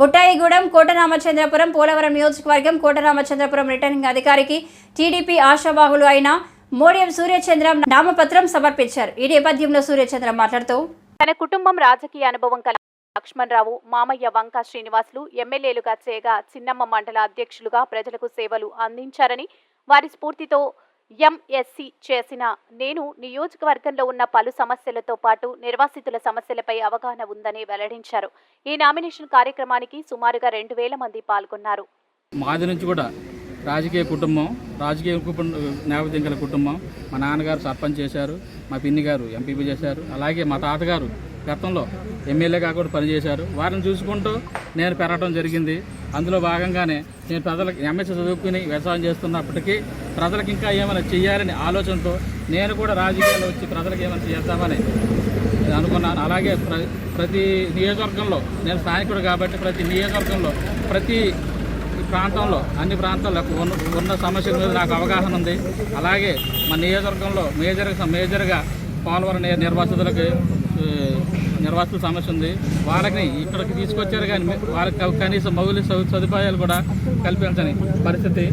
బుట్టాయిగూడెం కోటరామచంద్రపురం పోలవరం నియోజకవర్గం కోటరామచంద్రపురం రిటర్నింగ్ అధికారికి టీడీపీ ఆశావాహులు అయిన మోడియం సూర్యచంద్ర నామపత్రం సమర్పించారు. ఈ నేపథ్యంలో సూర్యచంద్ర మాట్లాడుతూ తన కుటుంబం రాజకీయ అనుభవం కల లక్ష్మణరావు మామయ్య వంక శ్రీనివాసులు ఎమ్మెల్యేలుగా చేయగా చిన్నమ్మ మండల అధ్యక్షులుగా ప్రజలకు సేవలు అందించారని వారి స్ఫూర్తితో ఎంఎస్సి చేసిన నేను నియోజకవర్గంలో ఉన్న పలు సమస్యలతో పాటు నిర్వాసితుల సమస్యలపై అవగాహన ఉందని వెల్లడించారు. ఈ నామినేషన్ కార్యక్రమానికి సుమారుగా రెండు వేల మంది పాల్గొన్నారు. మాది నుంచి కూడా రాజకీయ కుటుంబం రాజకీయ నేపథ్యం గల కుటుంబం. మా నాన్నగారు సర్పంచ్ చేశారు మా పిన్ని గారు ఎంపీపీ చేశారు. అలాగే మా తాతగారు గతంలో ఎమ్మెల్యేగా కూడా పనిచేశారు. వారిని చూసుకుంటూ నేను పెరగడం జరిగింది. అందులో భాగంగానే నేను ప్రజలకు ఎంఎస్సీ చదువుకుని వ్యవసాయం చేస్తున్నప్పటికీ ప్రజలకు ఇంకా ఏమైనా చేయాలని ఆలోచనతో నేను కూడా రాజకీయాల్లో వచ్చి ప్రజలకు ఏమైనా చేద్దామని అనుకున్నాను. అలాగే ప్ర ప్రతి నియోజకవర్గంలో నేను స్థానికుడు కాబట్టి ప్రతి నియోజకవర్గంలో ప్రతి ప్రాంతంలో అన్ని ప్రాంతాల్లో ఉన్న ఉన్న సమస్యల మీద నాకు అవగాహన ఉంది. అలాగే మా నియోజకవర్గంలో మేజర్గా మేజర్గా పోలవరం నిర్వాసితులకు నిర్వాసితుల సమస్య ఉంది. వాళ్ళకి ఇక్కడికి తీసుకొచ్చారు కానీ వాళ్ళకి కనీసం మౌలిక సదు- సదుపాయాలు కూడా కల్పించని పరిస్థితి.